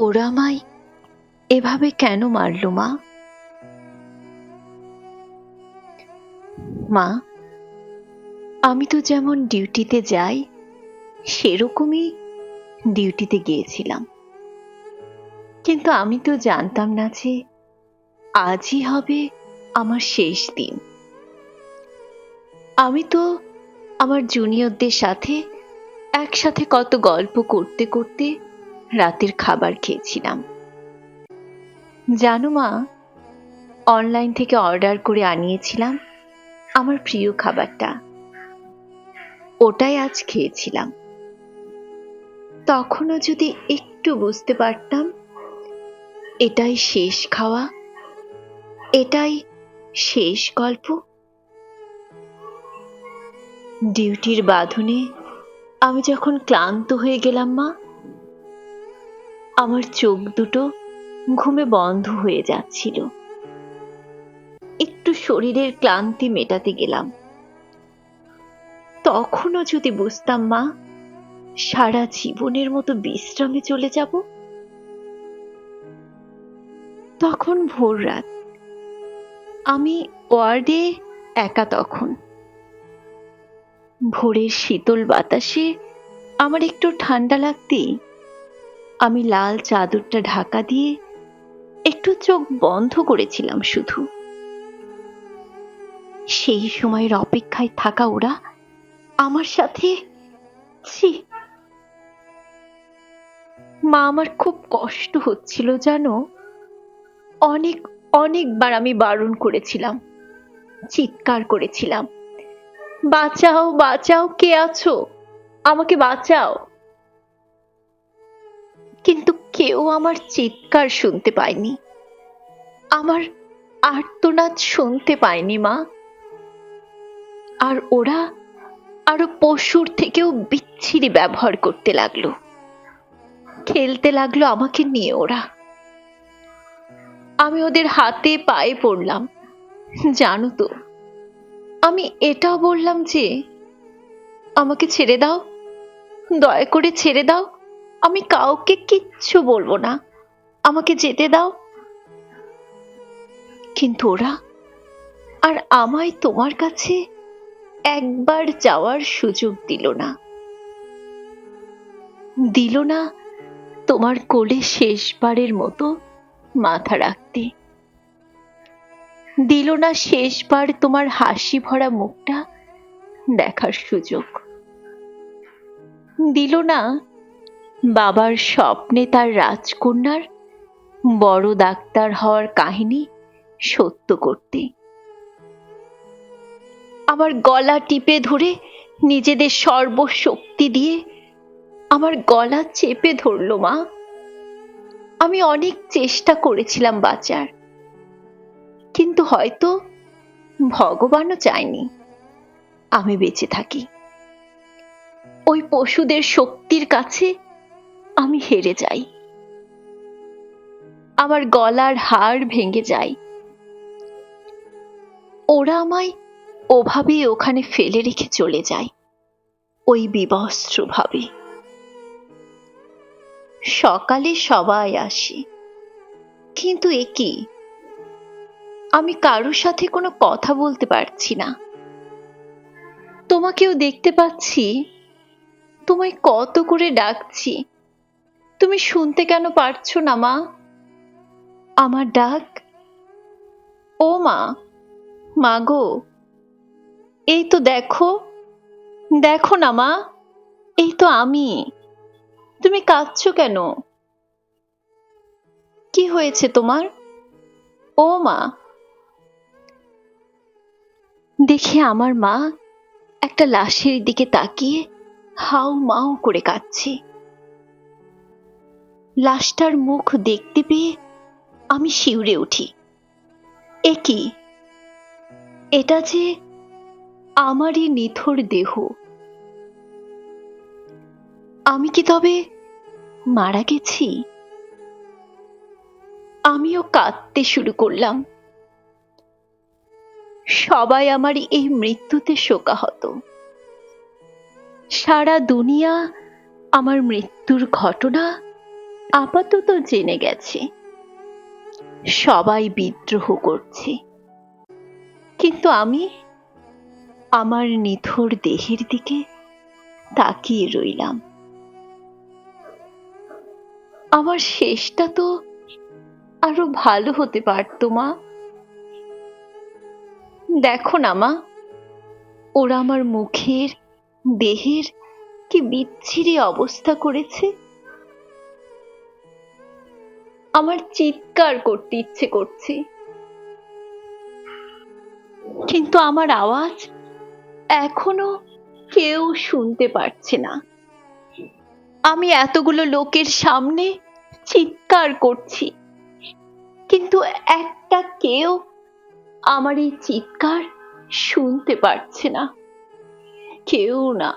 ওরা আমায় এভাবে কেন মারল, মা? মা, আমি তো যেমন ডিউটিতে যাই, সেরকমই ডিউটিতে গিয়েছিলাম। কিন্তু আমি তো জানতাম না যে আজই হবে আমার শেষ দিন। আমি তো আমার জুনিয়রদের সাথে একসাথে কত গল্প করতে করতে রাতের খাবার খেয়েছিলাম। জানো মা অনলাইন থেকে অর্ডার করে আনিয়েছিলাম আমার প্রিয় খাবারটা। ওটাই আজ খেয়েছিলাম। তখনও যদি একটু বুঝতে পারতাম, এটাই শেষ খাওয়া, এটাই শেষ গল্প। ডিউটির বাঁধনে আমি যখন ক্লান্ত হয়ে গেলাম মা আমার চোখ দুটো ঘুমে বন্ধ হয়ে যাচ্ছিল। একটু শরীরের ক্লান্তি মেটাতে গেলাম। তখনও যদি বুঝতাম, মা, সারা জীবনের মতো বিশ্রামে চলে যাব। তখন ভোর রাত। আমি ওয়ার্ডে একা তখন। ভোরের শীতল বাতাসে আমার একটু ঠান্ডা লাগতেই আমি লাল চাদরটা ঢাকা দিয়ে একটু চোখ বন্ধ করেছিলাম শুধু। সেই সময়ের অপেক্ষায় থাকা ওরা আমার সাথে মা, আমার খুব কষ্ট হচ্ছিল, জানো? অনেক, অনেকবার আমি বারণ করেছিলাম, চিৎকার করেছিলাম। বাঁচাও বাঁচাও, কে আছো? আমাকে বাঁচাও। কিন্তু কেউ আমার চিৎকার শুনতে পায়নি। আমার আর্তনাদ শুনতে পায়নি মা। আর ওরা আরও পশুর থেকেও বিচ্ছিরি ব্যবহার করতে লাগল। খেলতে লাগল আমাকে নিয়ে ওরা। আমি ওদের হাতে পায়ে পড়লাম। জানো তো, আমি এটাও বললাম যে, আমাকে ছেড়ে দাও। দয়া করে ছেড়ে দাও। আমি কাউকে কিচ্ছু বলব না। আমাকে যেতে দাও। কিন্তু ওরা আর আমায় তোমার কাছে একবার যাওয়ার সুযোগ দিল না। দিল না তোমার কোলে শেষবারের মতো মাথা রাখতে। দিল না শেষবার তোমার হাসি ভরা মুখটা দেখার সুযোগ। দিল না বাবার স্বপ্নে তার রাজকন্যার বড় ডাক্তার হওয়ার কাহিনী সত্য করতে। আমার গলা টিপে ধরে নিজেদের সর্বশক্তি দিয়ে আমার গলা চেপে ধরলো মা। আমি অনেক চেষ্টা করেছিলাম বাঁচার, কিন্তু হয়তো ভগবানও চায়নি। আমি বেঁচে থাকি। ওই পশুদের শক্তির কাছে আমি হেরে যাই। আমার গলার হাড় ভেঙে যায়। ওরা আমায় ওভাবে ওখানে ফেলে রেখে চলে যায়। ওই বিবস্ত্র ভাবে। সকালে সবাই আসে। কিন্তু এ কি? আমি কারোর সাথে কোনো কথা বলতে পারছি না। তোমাকেও দেখতে পাচ্ছি। তোমায় কত করে ডাকছি। তুমি শুনতে কেন পারছ না, মা? আমার ডাক? ও মা মাগো এই তো দেখো দেখো না, মা, এই তো আমি। তুমি কাঁদছ কেন? কি হয়েছে তোমার? ও মা, দেখে আমার মা একটা লাশের দিকে তাকিয়ে হাউ মাউ করে কাঁদছে। লাশটার মুখ দেখতে পেয়ে আমি শিউরে উঠি। এ কি? এটা যে আমারই নিথর দেহ। আমি কি তবে মারা গেছি? আমিও কাঁদতে শুরু করলাম। সবাই আমার এই মৃত্যুতে শোকাহত। সারা দুনিয়া আমার মৃত্যুর ঘটনা আপাতত জেনে গেছে। সবাই বিদ্রোহ করছে। কিন্তু আমি আমার নিথর দেহের দিকে তাকিয়ে রইলাম। আমার শেষটা তো আরও ভালো হতে পারতো, মা। দেখো না, মা, ওরা আমার মুখের, দেহের কি বিচ্ছিরি অবস্থা করেছে? আমার চিৎকার করতে ইচ্ছে করছে। কিন্তু আমার আওয়াজ এখনও কেউ শুনতে পারছে না। আমি এতগুলো লোকের সামনে চিৎকার করছি, কিন্তু একটা কেউ আমার এই চিৎকার শুনতে পারছে না। কেউ না।